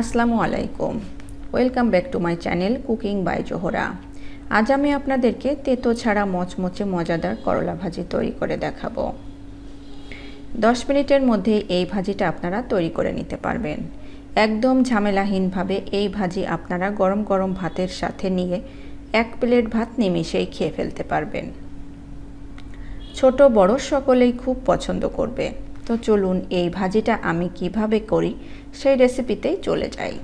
আসসালামু আলাইকুম। Welcome back to my channel cooking by Zohra আজ আমি আপনাদেরকে তেতো ছাড়া মচমচে মজাদার করলা ভাজি তৈরি করে দেখাবো। দশ মিনিটের মধ্যে এই ভাজিটা আপনারা তৈরি করে নিতে পারবেন। একদম ঝামেলাহীনভাবে এই ভাজি আপনারা গরম গরম ভাতের সাথে নিয়ে এক প্লেট ভাত নিমিশেই খেয়ে ফেলতে পারবেন। ছোট বড় সকলেই খুব পছন্দ করবে। তো চলুন এই ভাজিটা আমি কীভাবে করি সেই রেসিপিতেই চলে যাই।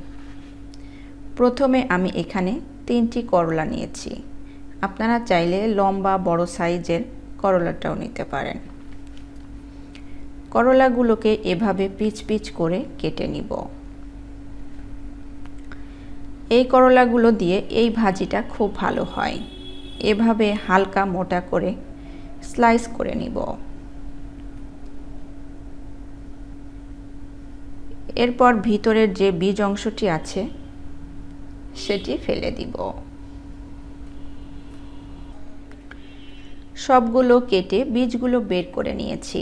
প্রথমে আমি এখানে তিনটি করলা নিয়েছি। আপনারা চাইলে লম্বা, বড় সাইজের করলাটাও নিতে পারেন। করলাগুলোকে এভাবে পিচ পিচ করে কেটে নিব। এই করলাগুলো দিয়ে এই ভাজিটা খুব ভালো হয়। এভাবে হালকা মোটা করে স্লাইস করে নিব। এরপর ভিতরের যে বীজ অংশটি আছে, সেটি ফেলে দিব। সবগুলো কেটে বীজগুলো বের করে নিয়েছি।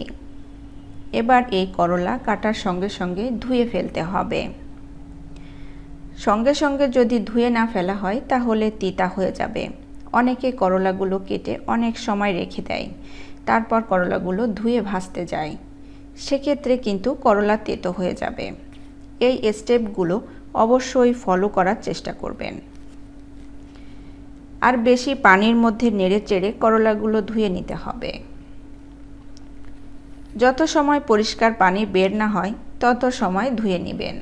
এবার এই করলা কাটার সঙ্গে সঙ্গে ধুয়ে ফেলতে হবে। সঙ্গে সঙ্গে যদি ধুয়ে না ফেলা হয়, তাহলে তিতা হয়ে যাবে। অনেকে করলাগুলো কেটে অনেক সময় রেখে দেয়। তারপর করলাগুলো ধুয়ে ভাজতে যায়। সেক্ষেত্রে কিন্তু করলা তেতো হয়ে যাবে। এই স্টেপগুলো অবশ্যই ফলো করার চেষ্টা করবেন। আর বেশি পানির মধ্যে নেড়ে চেড়ে করলাগুলো ধুয়ে নিতে হবে। যত সময় পরিষ্কার পানি বের না হয়, তত সময় ধুয়ে নেবেন।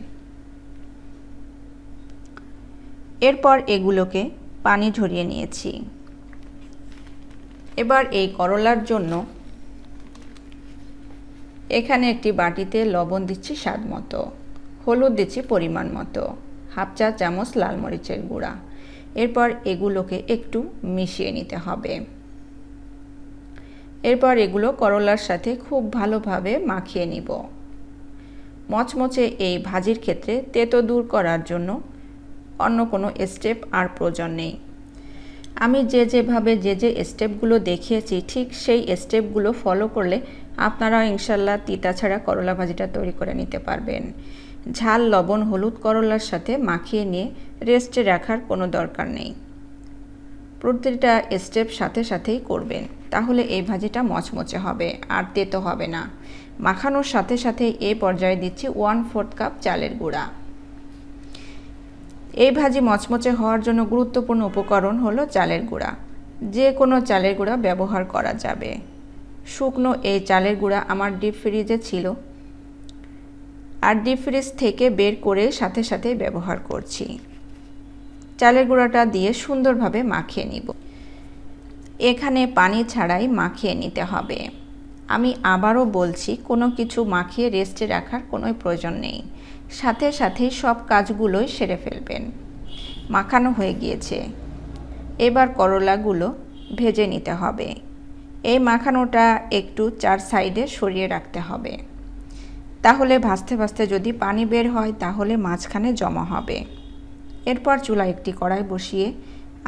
এরপর এগুলোকে পানি ঝরিয়ে নিয়েছি। এবার এই করলার জন্য এখানে একটি বাটিতে লবণ দিচ্ছি স্বাদ মতো। হলুদ দিচ্ছি পরিমাণ মতো। হাফ চা চামচ লাল মরিচের গুঁড়া। এরপর এগুলোকে একটু মিশিয়ে নিতে হবে। এরপর এগুলো করলার সাথে খুব ভালোভাবে মাখিয়ে নিব। মচমচে এই ভাজির ক্ষেত্রে তেতো দূর করার জন্য অন্য কোনো স্টেপ আর প্রয়োজন নেই। আমি যে যেভাবে যে যে স্টেপগুলো দেখিয়েছি, ঠিক সেই স্টেপগুলো ফলো করলে আপনারা ইনশাল্লাহ তিতা ছাড়া করলা ভাজিটা তৈরি করে নিতে পারবেন। ঝাল, লবণ, হলুদ করলার সাথে মাখিয়ে নিয়ে রেস্টে রাখার কোনো দরকার নেই। প্রতিটা স্টেপ সাথে সাথেই করবেন। তাহলে এই ভাজিটা মচমচে হবে, আর তেতো হবে না। মাখানোর সাথে সাথে এই পর্যায়ে দিচ্ছি ওয়ান ফোর্থ কাপ চালের গুঁড়া। এই ভাজি মচমচে হওয়ার জন্য গুরুত্বপূর্ণ উপকরণ হলো চালের গুঁড়া। যে কোনো চালের গুঁড়া ব্যবহার করা যাবে। শুকনো এই চালের গুঁড়া আমার ডিপ ফ্রিজে ছিল। আর ডিপ ফ্রিজ থেকে বের করে সাথে সাথে ব্যবহার করছি। চালের গুঁড়াটা দিয়ে সুন্দরভাবে মাখিয়ে নিব। এখানে পানি ছাড়াই মাখিয়ে নিতে হবে। আমি আবারও বলছি, কোনো কিছু মাখিয়ে রেস্টে রাখার কোনো প্রয়োজন নেই। সাথে সাথেই সব কাজগুলোই সেরে ফেলবেন। মাখানো হয়ে গিয়েছে। এবার করলাগুলো ভেজে নিতে হবে। এই মাখানোটা একটু চার সাইডে সরিয়ে রাখতে হবে। তাহলে ভাজতে ভাজতে যদি পানি বের হয়, তাহলে মাঝখানে জমা হবে। এরপর চুলা একটি কড়াই বসিয়ে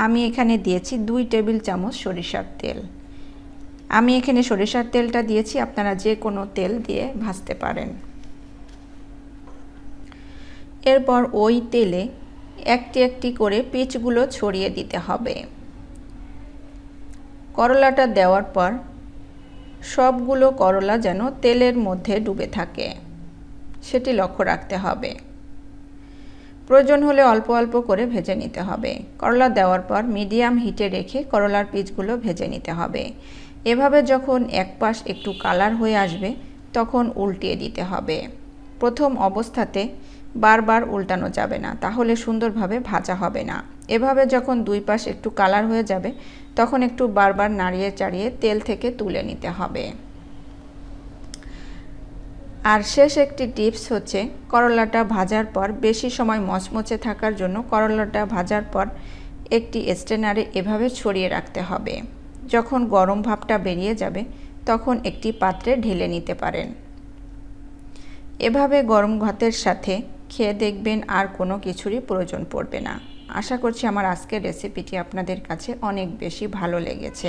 আমি এখানে দিয়েছি দুই টেবিল চামচ সরিষার তেল। আমি এখানে সরিষার তেলটা দিয়েছি, আপনারা যে কোনো তেল দিয়ে ভাজতে পারেন। এরপর ওই তেলে একটি একটি করে পিচগুলো ছড়িয়ে দিতে হবে। করলাটা দেওয়ার পর সবগুলো করলা যেন তেলের মধ্যে ডুবে থাকে। সেটি লক্ষ্য রাখতে হবে। প্রয়োজন হলে অল্প অল্প করে ভেজে নিতে হবে। করলা দেওয়ার পর মিডিয়াম হিটে রেখে করলার পিচগুলো ভেজে নিতে হবে। এভাবে যখন এক পাশ একটু কালার হয়ে আসবে, তখন উল্টিয়ে দিতে হবে। প্রথম অবস্থাতে বারবার উল্টানো যাবে না, তাহলে সুন্দরভাবে ভাজা হবে না। এভাবে যখন দুই পাশ একটু কালার হয়ে যাবে, তখন একটু বারবার নাড়িয়ে চাড়িয়ে তেল থেকে তুলে নিতে হবে। আর শেষ একটি টিপস হচ্ছে, করলাটা ভাজার পর বেশি সময় মচমচে থাকার জন্য করলাটা ভাজার পর একটি স্টেনারে এভাবে ছড়িয়ে রাখতে হবে। যখন গরম ভাবটা বেরিয়ে যাবে, তখন একটি পাত্রে ঢেলে নিতে পারেন। এভাবে গরম ভাতের সাথে খেয়ে দেখবেন আর কোনো কিছুরই প্রয়োজন পড়বে না। আশা করছি আমার আজকের রেসিপিটি আপনাদের কাছে অনেক বেশি ভালো লেগেছে।